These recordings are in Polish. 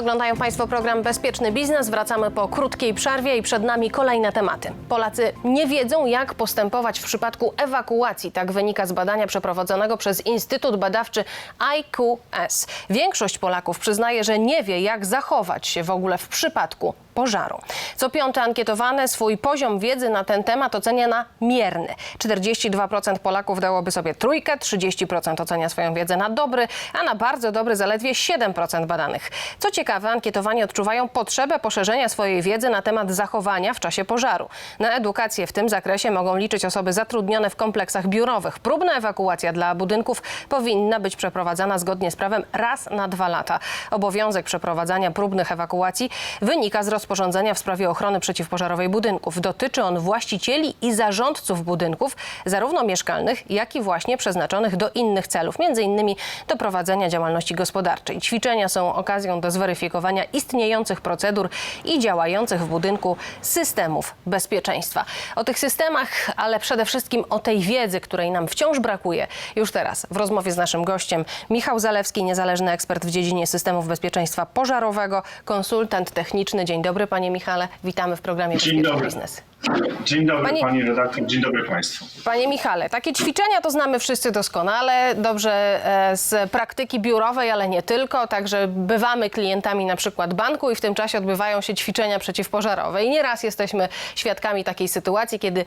Oglądają Państwo program Bezpieczny Biznes. Wracamy po krótkiej przerwie i przed nami kolejne tematy. Polacy nie wiedzą, jak postępować w przypadku ewakuacji. Tak wynika z badania przeprowadzonego przez Instytut Badawczy IQS. Większość Polaków przyznaje, że nie wie, jak zachować się w ogóle w przypadku pożaru. Co piąty ankietowany swój poziom wiedzy na ten temat ocenia na mierny. 42% Polaków dałoby sobie trójkę, 30% ocenia swoją wiedzę na dobry, a na bardzo dobry zaledwie 7% badanych. Co ciekawe, ankietowani odczuwają potrzebę poszerzenia swojej wiedzy na temat zachowania w czasie pożaru. Na edukację w tym zakresie mogą liczyć osoby zatrudnione w kompleksach biurowych. Próbna ewakuacja dla budynków powinna być przeprowadzana zgodnie z prawem raz na dwa lata. Obowiązek przeprowadzania próbnych ewakuacji wynika z rozporządzenia w sprawie ochrony przeciwpożarowej budynków. Dotyczy on właścicieli i zarządców budynków, zarówno mieszkalnych, jak i właśnie przeznaczonych do innych celów, m.in. do prowadzenia działalności gospodarczej. Ćwiczenia są okazją do zweryfikowania istniejących procedur i działających w budynku systemów bezpieczeństwa. O tych systemach, ale przede wszystkim o tej wiedzy, której nam wciąż brakuje, już teraz w rozmowie z naszym gościem Michał Zalewski, niezależny ekspert w dziedzinie systemów bezpieczeństwa pożarowego, konsultant techniczny. Dzień dobry, panie Michale. Witamy w programie Dzień dobry. Biznes. Dzień dobry Pani- pani redaktor, dzień dobry państwu. Panie Michale, takie ćwiczenia to znamy wszyscy doskonale, dobrze e, z praktyki biurowej, ale nie tylko. Także bywamy klientami na przykład banku i w tym czasie odbywają się ćwiczenia przeciwpożarowe. I nieraz jesteśmy świadkami takiej sytuacji, kiedy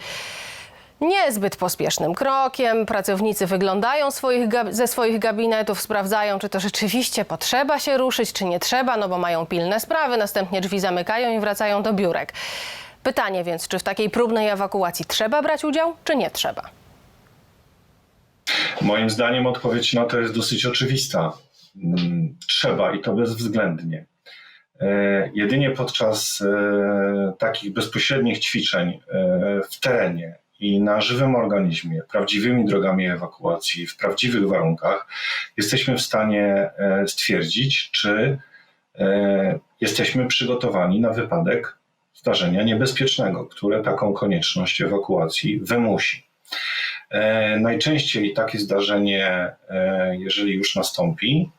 niezbyt pospiesznym krokiem pracownicy wyglądają swoich, ze swoich gabinetów, sprawdzają, czy to rzeczywiście potrzeba się ruszyć, czy nie trzeba, no bo mają pilne sprawy, następnie drzwi zamykają i wracają do biurek. Pytanie więc, czy w takiej próbnej ewakuacji trzeba brać udział, czy nie trzeba? Moim zdaniem odpowiedź na to jest dosyć oczywista. Mm, Trzeba i to bezwzględnie. E, Jedynie podczas e, takich bezpośrednich ćwiczeń e, w terenie i na żywym organizmie, prawdziwymi drogami ewakuacji, w prawdziwych warunkach, jesteśmy w stanie e, stwierdzić, czy e, jesteśmy przygotowani na wypadek zdarzenia niebezpiecznego, które taką konieczność ewakuacji wymusi. E, Najczęściej takie zdarzenie, jeżeli już nastąpi,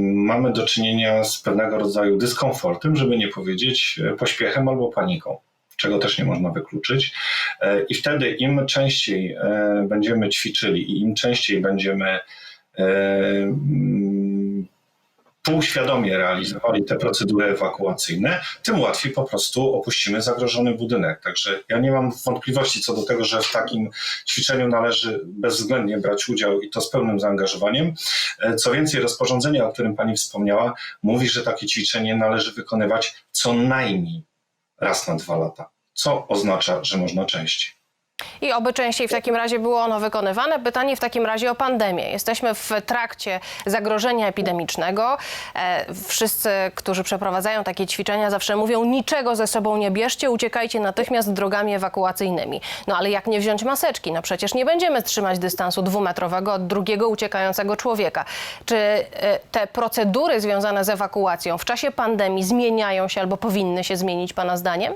mamy do czynienia z pewnego rodzaju dyskomfortem, żeby nie powiedzieć pośpiechem albo paniką, czego też nie można wykluczyć. E, I wtedy im częściej e, będziemy ćwiczyli i im częściej będziemy e, mm, półświadomie realizowali te procedury ewakuacyjne, tym łatwiej po prostu opuścimy zagrożony budynek. Także ja nie mam wątpliwości co do tego, że w takim ćwiczeniu należy bezwzględnie brać udział i to z pełnym zaangażowaniem. Co więcej, rozporządzenie, o którym Pani wspomniała, mówi, że takie ćwiczenie należy wykonywać co najmniej raz na dwa lata, co oznacza, że można częściej. I oby częściej w takim razie było ono wykonywane. Pytanie w takim razie o pandemię. Jesteśmy w trakcie zagrożenia epidemicznego. E, wszyscy, którzy przeprowadzają takie ćwiczenia, zawsze mówią: niczego ze sobą nie bierzcie, uciekajcie natychmiast drogami ewakuacyjnymi. No ale jak nie wziąć maseczki? No przecież nie będziemy trzymać dystansu dwumetrowego od drugiego uciekającego człowieka. Czy e, te procedury związane z ewakuacją w czasie pandemii zmieniają się albo powinny się zmienić, Pana zdaniem?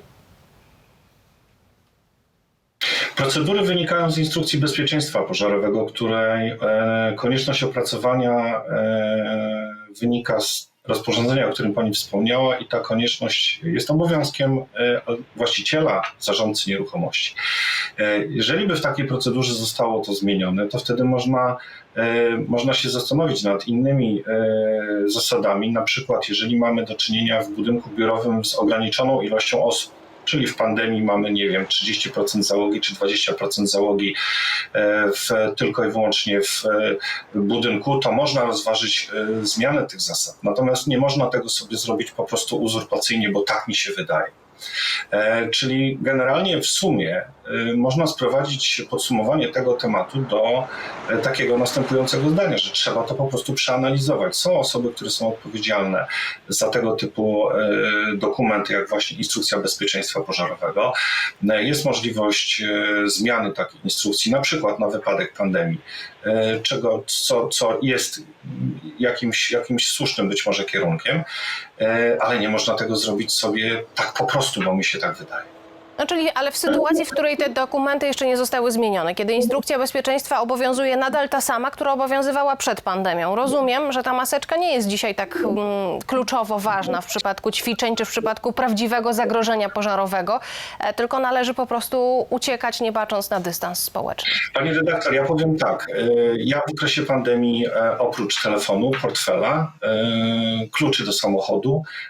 Procedury wynikają z instrukcji bezpieczeństwa pożarowego, której e, konieczność opracowania e, wynika z rozporządzenia, o którym Pani wspomniała, i ta konieczność jest obowiązkiem e, właściciela, zarządcy nieruchomości. Jeżeli by w takiej procedurze zostało to zmienione, to wtedy można, można się zastanowić nad innymi zasadami, na przykład jeżeli mamy do czynienia w budynku biurowym z ograniczoną ilością osób. Czyli w pandemii mamy, nie wiem, 30% załogi czy 20% załogi e, w, tylko i wyłącznie w e, budynku, to można rozważyć e, zmianę tych zasad. Natomiast nie można tego sobie zrobić po prostu uzurpacyjnie, bo tak mi się wydaje. E, Czyli generalnie w sumie e, można sprowadzić podsumowanie tego tematu do e, takiego następującego zdania, że trzeba to po prostu przeanalizować. Są osoby, które są odpowiedzialne za tego typu dokumenty, jak właśnie instrukcja bezpieczeństwa pożarowego. Jest możliwość zmiany takiej instrukcji, na przykład na wypadek pandemii, czego, co, co jest jakimś, jakimś słusznym być może kierunkiem, ale nie można tego zrobić sobie tak po prostu, bo mi się tak wydaje. No czyli, ale w sytuacji, w której te dokumenty jeszcze nie zostały zmienione, kiedy instrukcja bezpieczeństwa obowiązuje nadal ta sama, która obowiązywała przed pandemią. Rozumiem, że ta maseczka nie jest dzisiaj tak mm, kluczowo ważna w przypadku ćwiczeń czy w przypadku prawdziwego zagrożenia pożarowego, e, tylko należy po prostu uciekać, nie bacząc na dystans społeczny. Pani redaktor, ja powiem tak. y, Ja w okresie pandemii e, oprócz telefonu, portfela, e, kluczy do samochodu, e,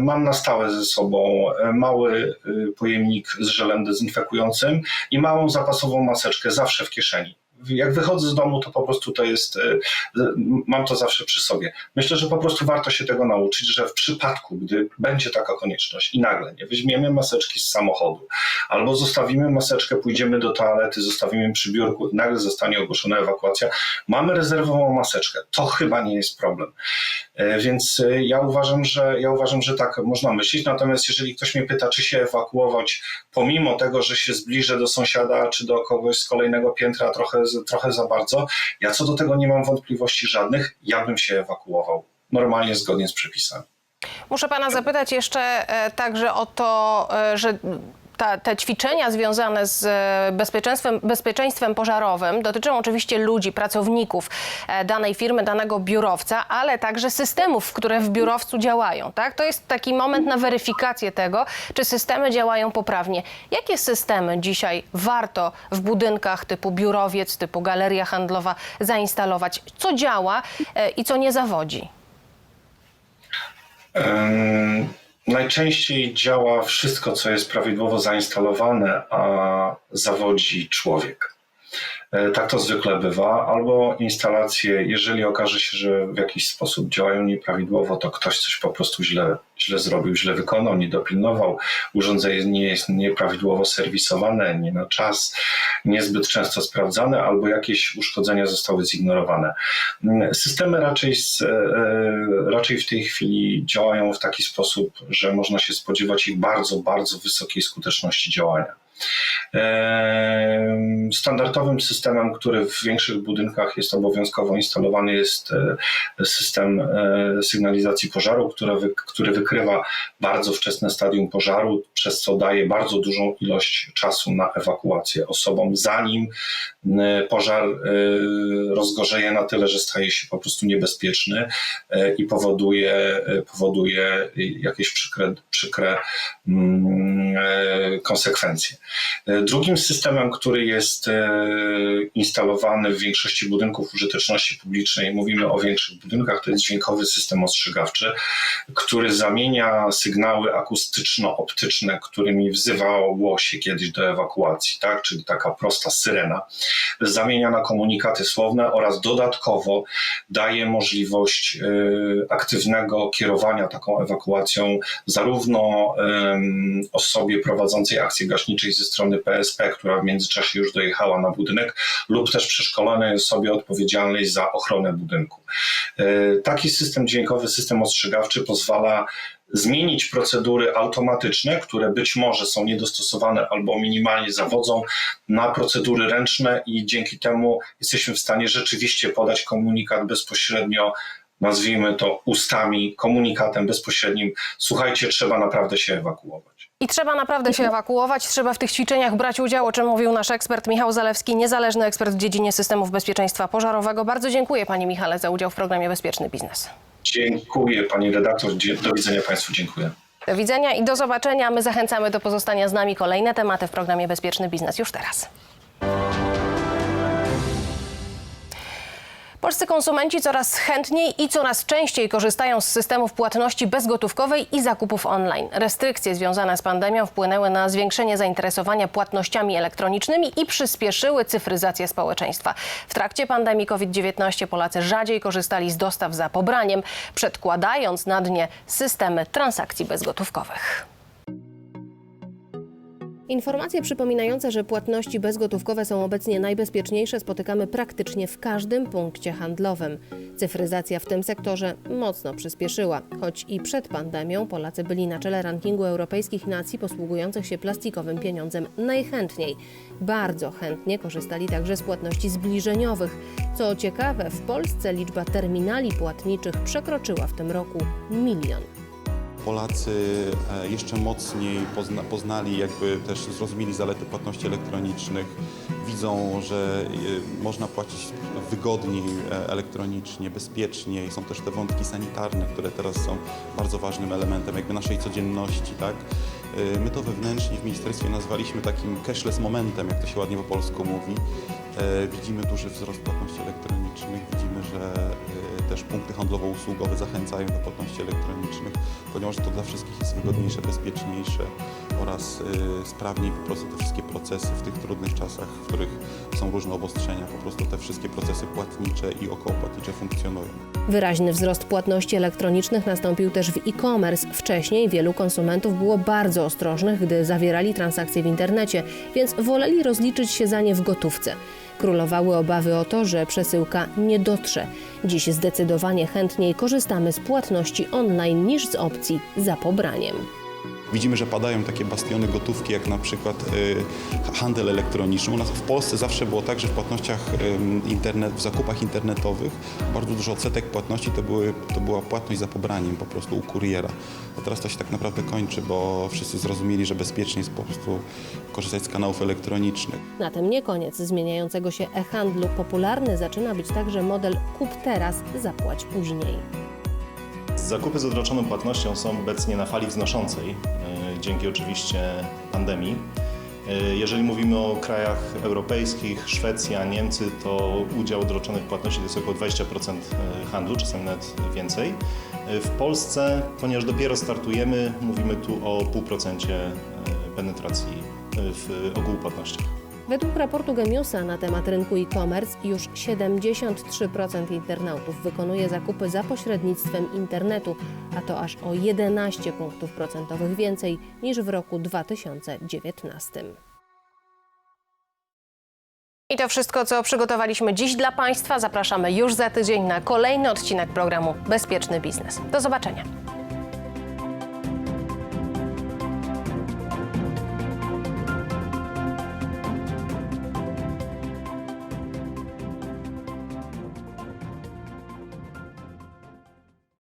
mam na stałe ze sobą e, mały y, pojemnik z żelem dezynfekującym i małą zapasową maseczkę zawsze w kieszeni. Jak wychodzę z domu, to po prostu to jest, e, mam to zawsze przy sobie. Myślę, że po prostu warto się tego nauczyć, że w przypadku, gdy będzie taka konieczność i nagle nie weźmiemy maseczki z samochodu, albo zostawimy maseczkę, pójdziemy do toalety, zostawimy przy biurku i nagle zostanie ogłoszona ewakuacja, mamy rezerwową maseczkę. To chyba nie jest problem. E, Więc e, ja uważam, że ja uważam, że tak można myśleć. Natomiast jeżeli ktoś mnie pyta, czy się ewakuować, pomimo tego, że się zbliżę do sąsiada czy do kogoś z kolejnego piętra trochę, trochę za bardzo, ja co do tego nie mam wątpliwości żadnych. Ja bym się ewakuował normalnie, zgodnie z przepisami. Muszę pana zapytać jeszcze e, także o to, e, że ta, te ćwiczenia związane z e, bezpieczeństwem, bezpieczeństwem pożarowym dotyczą oczywiście ludzi, pracowników e, danej firmy, danego biurowca, ale także systemów, które w biurowcu działają. Tak? To jest taki moment na weryfikację tego, czy systemy działają poprawnie. Jakie systemy dzisiaj warto w budynkach typu biurowiec, typu galeria handlowa zainstalować? Co działa e, i co nie zawodzi? Najczęściej działa wszystko, co jest prawidłowo zainstalowane, a zawodzi człowiek. E, Tak to zwykle bywa, albo instalacje, jeżeli okaże się, że w jakiś sposób działają nieprawidłowo, to ktoś coś po prostu źle, źle zrobił, źle wykonał, nie dopilnował, urządzenie nie jest nieprawidłowo serwisowane, nie na czas, niezbyt często sprawdzane, albo jakieś uszkodzenia zostały zignorowane. Mm, Systemy raczej, z, e, e, raczej w tej chwili działają w taki sposób, że można się spodziewać ich bardzo, bardzo wysokiej skuteczności działania. Standardowym systemem, który w większych budynkach jest obowiązkowo instalowany, jest e, system e, sygnalizacji pożaru, który, wy, który wykrywa bardzo wczesne stadium pożaru, przez co daje bardzo dużą ilość czasu na ewakuację osobom, zanim m, pożar e, rozgorzeje na tyle, że staje się po prostu niebezpieczny e, i powoduje, e, powoduje jakieś przykre, przykre mm, e, konsekwencje. E, Drugim systemem, który jest e, instalowany w większości budynków użyteczności publicznej, mówimy o większych budynkach, to jest dźwiękowy system ostrzegawczy, który zamienia sygnały akustyczno-optyczne, którymi wzywało się kiedyś do ewakuacji, tak? czyli taka prosta syrena, zamienia na komunikaty słowne oraz dodatkowo daje możliwość e, aktywnego kierowania taką ewakuacją zarówno osobie prowadzącej akcję gaśniczej ze strony PSP, która w międzyczasie już dojechała na budynek, lub też przeszkolonej osobie odpowiedzialnej za ochronę budynku. E, Taki system dźwiękowy, system ostrzegawczy pozwala zmienić procedury automatyczne, które być może są niedostosowane albo minimalnie zawodzą, na procedury ręczne i dzięki temu jesteśmy w stanie rzeczywiście podać komunikat bezpośrednio nazwijmy to ustami, komunikatem bezpośrednim. Słuchajcie, trzeba naprawdę się ewakuować. I trzeba naprawdę się ewakuować, trzeba w tych ćwiczeniach brać udział, o czym mówił nasz ekspert Michał Zalewski, niezależny ekspert w dziedzinie systemów bezpieczeństwa pożarowego. Bardzo dziękuję Panie Michale za udział w programie Bezpieczny Biznes. Dziękuję pani redaktor, do widzenia państwu, dziękuję. Do widzenia i do zobaczenia. My zachęcamy do pozostania z nami. Kolejne tematy w programie Bezpieczny Biznes już teraz. Polscy konsumenci coraz chętniej i coraz częściej korzystają z systemów płatności bezgotówkowej i zakupów online. Restrykcje związane z pandemią wpłynęły na zwiększenie zainteresowania płatnościami elektronicznymi i przyspieszyły cyfryzację społeczeństwa. W trakcie pandemii COVID-19 Polacy rzadziej korzystali z dostaw za pobraniem, przedkładając na dnie systemy transakcji bezgotówkowych. Informacje przypominające, że płatności bezgotówkowe są obecnie najbezpieczniejsze, spotykamy praktycznie w każdym punkcie handlowym. Cyfryzacja w tym sektorze mocno przyspieszyła, choć i przed pandemią Polacy byli na czele rankingu europejskich nacji posługujących się plastikowym pieniądzem najchętniej. Bardzo chętnie korzystali także z płatności zbliżeniowych. Co ciekawe, w Polsce liczba terminali płatniczych przekroczyła w tym roku milion. Polacy e, jeszcze mocniej pozna, poznali, jakby też zrozumieli zalety płatności elektronicznych. Widzą, że e, można płacić wygodniej e, elektronicznie, bezpieczniej. Są też te wątki sanitarne, które teraz są bardzo ważnym elementem jakby naszej codzienności, tak? My to wewnętrznie w ministerstwie nazwaliśmy takim cashless momentem, jak to się ładnie po polsku mówi. E, Widzimy duży wzrost płatności elektronicznych, widzimy, że e, też punkty handlowo-usługowe zachęcają do płatności elektronicznych, ponieważ to dla wszystkich jest wygodniejsze, bezpieczniejsze oraz e, sprawniej po prostu te wszystkie procesy w tych trudnych czasach, w których są różne obostrzenia, po prostu te wszystkie procesy płatnicze i okołopłatnicze funkcjonują. Wyraźny wzrost płatności elektronicznych nastąpił też w e-commerce. Wcześniej wielu konsumentów było bardzo ostrożnych, gdy zawierali transakcje w internecie, więc woleli rozliczyć się za nie w gotówce. Królowały obawy o to, że przesyłka nie dotrze. Dziś zdecydowanie chętniej korzystamy z płatności online niż z opcji za pobraniem. Widzimy, że padają takie bastiony gotówki, jak na przykład y, handel elektroniczny. U nas w Polsce zawsze było tak, że w płatnościach internet, w zakupach internetowych bardzo dużo odsetek płatności to, były, to była płatność za pobraniem po prostu u kuriera. A teraz to się tak naprawdę kończy, bo wszyscy zrozumieli, że bezpiecznie jest po prostu korzystać z kanałów elektronicznych. Na tym nie koniec zmieniającego się e-handlu. Popularny zaczyna być także model kup teraz, zapłać później. Zakupy z odroczoną płatnością są obecnie na fali wznoszącej, e, dzięki oczywiście pandemii. E, Jeżeli mówimy o krajach europejskich, Szwecja, Niemcy, to udział odroczonych płatności to jest około 20% handlu, czasami nawet więcej. E, W Polsce, ponieważ dopiero startujemy, mówimy tu o 0,5% penetracji e, w ogółu płatnościach. Według raportu Gemiusa na temat rynku e-commerce już 73% internautów wykonuje zakupy za pośrednictwem internetu, a to aż o 11 punktów procentowych więcej niż w roku 2019. I to wszystko, co przygotowaliśmy dziś dla Państwa. Zapraszamy już za tydzień na kolejny odcinek programu Bezpieczny Biznes. Do zobaczenia.